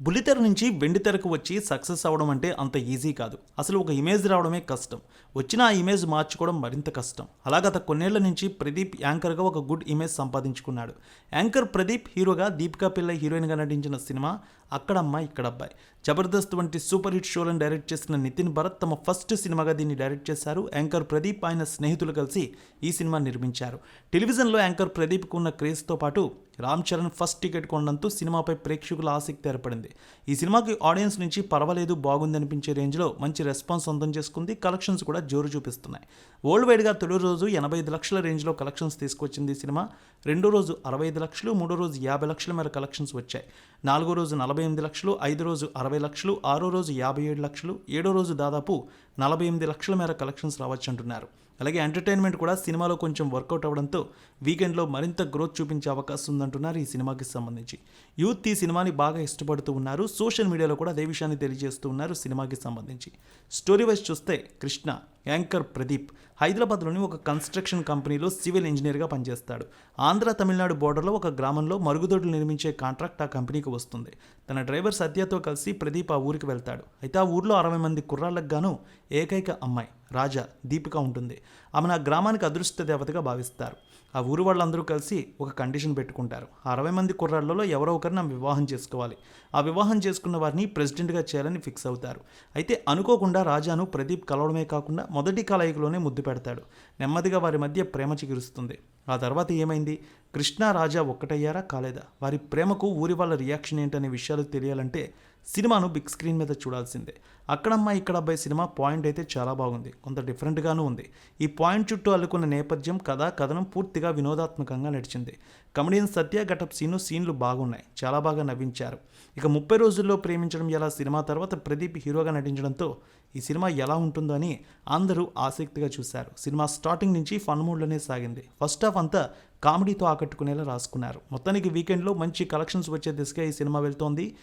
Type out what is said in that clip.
బుల్లితెర నుంచి వెండితెరకు వచ్చి సక్సెస్ అవ్వడం అంటే అంత ఈజీ కాదు. అసలు ఒక ఇమేజ్ రావడమే కష్టం. వచ్చిన ఆ ఇమేజ్ మార్చుకోవడం మరింత కష్టం. అలా గత కొన్నేళ్ళ నుంచి ప్రదీప్ యాంకర్గా ఒక గుడ్ ఇమేజ్ సంపాదించుకున్నాడు. యాంకర్ ప్రదీప్ హీరోగా దీపికా పిల్ల హీరోయిన్గా నటించిన సినిమా అక్కడమ్మ ఇక్కడ అబ్బాయి జబర్దస్త్ వంటి సూపర్ హిట్ షోలను డైరెక్ట్ చేసిన నితిన్ భరత్ తమ ఫస్ట్ సినిమాగా దీన్ని డైరెక్ట్ చేశారు. యాంకర్ ప్రదీప్ ఆయన స్నేహితులు కలిసి ఈ సినిమా నిర్మించారు. టెలివిజన్లో యాంకర్ ప్రదీప్కు ఉన్న క్రేజ్తో పాటు రామ్ చరణ్ ఫస్ట్ టికెట్ కొనడంతో సినిమాపై ప్రేక్షకుల ఆసక్తి ఏర్పడింది. ఈ సినిమాకి ఆడియన్స్ నుంచి పర్వాలేదు బాగుంది అనిపించే రేంజ్లో మంచి రెస్పాన్స్ సొంతం చేసుకుంది కలెక్షన్స్ కూడా జోరు చూపిస్తున్నాయి. వరల్డ్ వైడ్గా తొలి రోజు ఎనభై ఐదు లక్షల రేంజ్లో కలెక్షన్స్ తీసుకొచ్చింది ఈ సినిమా. రెండో రోజు అరవై ఐదు లక్షలు మూడో రోజు యాభై లక్షల మేర కలెక్షన్స్ వచ్చాయి. నాలుగో రోజు నలభై ఎనిమిది లక్షలు ఐదో రోజు అరవై లక్షలు ఆరో రోజు యాభై ఏడు లక్షలు ఏడో రోజు దాదాపు నలభై ఎనిమిది లక్షల మేర కలెక్షన్స్ రావచ్చు అంటున్నారు. అలాగే ఎంటర్టైన్మెంట్ కూడా సినిమాలో కొంచెం వర్కౌట్ అవ్వడంతో వీకెండ్లో మరింత గ్రోత్ చూపించే అవకాశం ఉందంటున్నారు ఈ సినిమాకి సంబంధించి. యూత్ ఈ సినిమాని బాగా ఇష్టపడుతూ ఉన్నారు. సోషల్ మీడియాలో కూడా అదే విషయాన్ని తెలియజేస్తూ ఉన్నారు సినిమాకి సంబంధించి. స్టోరీ వైజ్ చూస్తే కృష్ణ యాంకర్ ప్రదీప్ హైదరాబాద్లోని ఒక కన్స్ట్రక్షన్ కంపెనీలో సివిల్ ఇంజనీర్గా పనిచేస్తాడు. ఆంధ్ర తమిళనాడు బోర్డర్లో ఒక గ్రామంలో మరుగుదొడ్లు నిర్మించే కాంట్రాక్ట్ ఆ కంపెనీకి వస్తుంది. తన డ్రైవర్ సత్యతో కలిసి ప్రదీప్ ఆ ఊరికి వెళ్తాడు. అయితే ఆ ఊర్లో అరవై మంది కుర్రాళ్ళకు గాను ఏకైక అమ్మాయి రాజా దీపిక ఉంటుంది. ఆమెను ఆ గ్రామానికి అదృష్ట దేవతగా భావిస్తారు. ఆ ఊరు వాళ్ళందరూ కలిసి ఒక కండిషన్ పెట్టుకుంటారు. ఆ అరవై మంది కుర్రాళ్ళలో ఎవరో ఒకరిని ఆమె వివాహం చేసుకోవాలి. ఆ వివాహం చేసుకున్న వారిని ప్రెసిడెంట్గా చేయాలని ఫిక్స్ అవుతారు. అయితే అనుకోకుండా రాజాను ప్రదీప్ కలవడమే కాకుండా మొదటి కలయికలోనే ముద్దు పెడతాడు. నెమ్మదిగా వారి మధ్య ప్రేమ చిగురుస్తుంది. ఆ తర్వాత ఏమైంది? కృష్ణ రాజా ఒక్కటయ్యారా కాలేదా? వారి ప్రేమకు ఊరి వాళ్ళ రియాక్షన్ ఏంటనే విషయాలు తెలియాలంటే సినిమాను బిగ్ స్క్రీన్ మీద చూడాల్సిందే. అక్కడమ్మ ఇక్కడ అబ్బాయి సినిమా పాయింట్ అయితే చాలా బాగుంది. కొంత డిఫరెంట్గానూ ఉంది. ఈ పాయింట్ చుట్టూ అల్లుకున్న నేపథ్యం కథ కథనం పూర్తిగా వినోదాత్మకంగా నడిచింది. కమెడియన్ సత్య గటప్ సీను సీన్లు బాగున్నాయి. చాలా బాగా నవ్వించారు. ఇక ముప్పై రోజుల్లో ప్రేమించడం ఎలా సినిమా తర్వాత ప్రదీప్ హీరోగా నటించడంతో ఈ సినిమా ఎలా ఉంటుందో అని అందరూ ఆసక్తిగా చూశారు. సినిమా స్టార్టింగ్ నుంచి ఫన్ మూడ్లోనే సాగింది. ఫస్ట్ హాఫ్ అంతా కామెడీతో ఆకట్టుకునేలా రాసుకున్నారు. మొత్తానికి వీకెండ్లో మంచి కలెక్షన్స్ వచ్చే దిశగా ఈ సినిమా వెళ్తోంది.